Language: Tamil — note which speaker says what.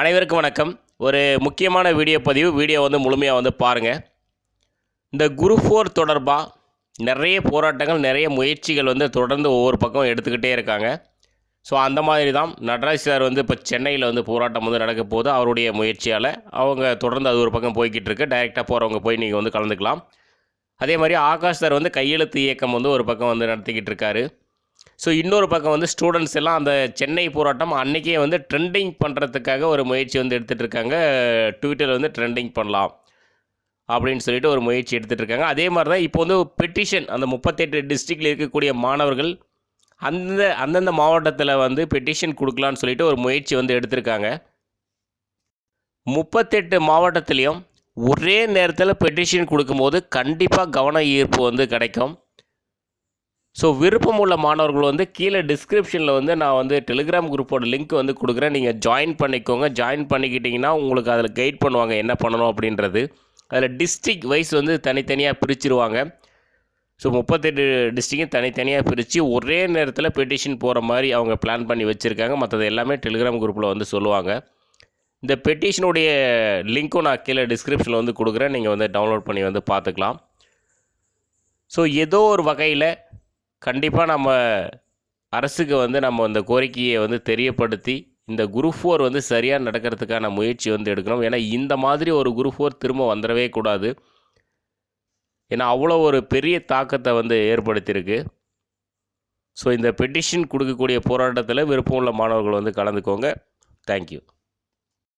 Speaker 1: அனைவருக்கும் வணக்கம். ஒரு முக்கியமான வீடியோ பதிவு. வீடியோ வந்து முழுமையாக வந்து பாருங்கள் இந்த குரு ஃபோர் தொடர்பாக நிறைய போராட்டங்கள் நிறைய முயற்சிகள் வந்து தொடர்ந்து ஒவ்வொரு பக்கம் எடுத்துக்கிட்டே இருக்காங்க. ஸோ அந்த மாதிரி தான் நடராஜ் சார் வந்து இப்போ சென்னையில் வந்து போராட்டம் வந்து நடக்க போது அவருடைய முயற்சியால் அவங்க தொடர்ந்து அது ஒரு பக்கம் போய்கிட்டு இருக்கு. டைரெக்டாக போகிறவங்க போய் நீங்கள் வந்து கலந்துக்கலாம். அதே மாதிரி ஆகாஷ் சார் வந்து கையெழுத்து இயக்கம் வந்து ஒரு பக்கம் வந்து நடத்திக்கிட்டு இருக்காரு. ஸோ இன்னொரு பக்கம் வந்து ஸ்டூடெண்ட்ஸ் எல்லாம் அந்த சென்னை போராட்டம் அன்றைக்கே வந்து ட்ரெண்டிங் பண்ணுறதுக்காக ஒரு முயற்சி வந்து எடுத்துகிட்டு இருக்காங்க. ட்விட்டரில் வந்து ட்ரெண்டிங் பண்ணலாம் அப்படின்னு சொல்லிட்டு ஒரு முயற்சி எடுத்துகிட்டு இருக்காங்க. அதே மாதிரி தான் இப்போ வந்து பெட்டிஷன் அந்த முப்பத்தெட்டு டிஸ்ட்ரிக்டில் இருக்கக்கூடிய மாணவர்கள் அந்த அந்தந்த மாவட்டத்தில் வந்து பெட்டிஷன் கொடுக்கலான்னு சொல்லிட்டு ஒரு முயற்சி வந்து எடுத்திருக்காங்க. முப்பத்தெட்டு மாவட்டத்துலேயும் ஒரே நேரத்தில் பெட்டிஷன் கொடுக்கும்போது கண்டிப்பாக கவன ஈர்ப்பு வந்து கிடைக்கும். ஸோ விருப்பம் உள்ள மாணவர்கள் வந்து கீழே டிஸ்கிரிப்ஷனில் வந்து நான் வந்து டெலிகிராம் குரூப்போட லிங்க் வந்து கொடுக்குறேன். நீங்கள் ஜாயின் பண்ணிக்கோங்க. ஜாயின் பண்ணிக்கிட்டிங்கன்னா உங்களுக்கு அதில் கைட் பண்ணுவாங்க என்ன பண்ணணும் அப்படின்றது. அதில் டிஸ்ட்ரிக் வைஸ் வந்து தனித்தனியாக பிரிச்சிருவாங்க. ஸோ முப்பத்தெட்டு டிஸ்ட்ரிக்கும் தனித்தனியாக பிரித்து ஒரே நேரத்தில் பெட்டிஷன் போகிற மாதிரி அவங்க பிளான் பண்ணி வச்சுருக்காங்க. மற்றது எல்லாமே டெலிகிராம் குரூப்பில் வந்து சொல்லுவாங்க. இந்த பெட்டிஷனுடைய லிங்க்கும் நான் கீழே டிஸ்கிரிப்ஷனில் வந்து கொடுக்குறேன். நீங்கள் வந்து டவுன்லோட் பண்ணி வந்து பார்த்துக்கலாம். ஸோ ஏதோ ஒரு வகையில் கண்டிப்பாக நம்ம அரசுக்கு வந்து நம்ம அந்த கோரிக்கையை வந்து தெரியப்படுத்தி இந்த குரூப் ஃபோர் வந்து சரியாக நடக்கிறதுக்கான முயற்சி வந்து எடுக்கணும். ஏன்னா இந்த மாதிரி ஒரு குரூப் ஃபோர் திரும்ப வந்துடவே கூடாது. ஏன்னா அவ்வளோ ஒரு பெரிய தாக்கத்தை வந்து ஏற்படுத்தியிருக்கு. ஸோ இந்த பெட்டிஷன் கொடுக்கக்கூடிய போராட்டத்தில் விருப்பம் உள்ள மாணவர்கள் வந்து கலந்துக்கோங்க. தேங்க்யூ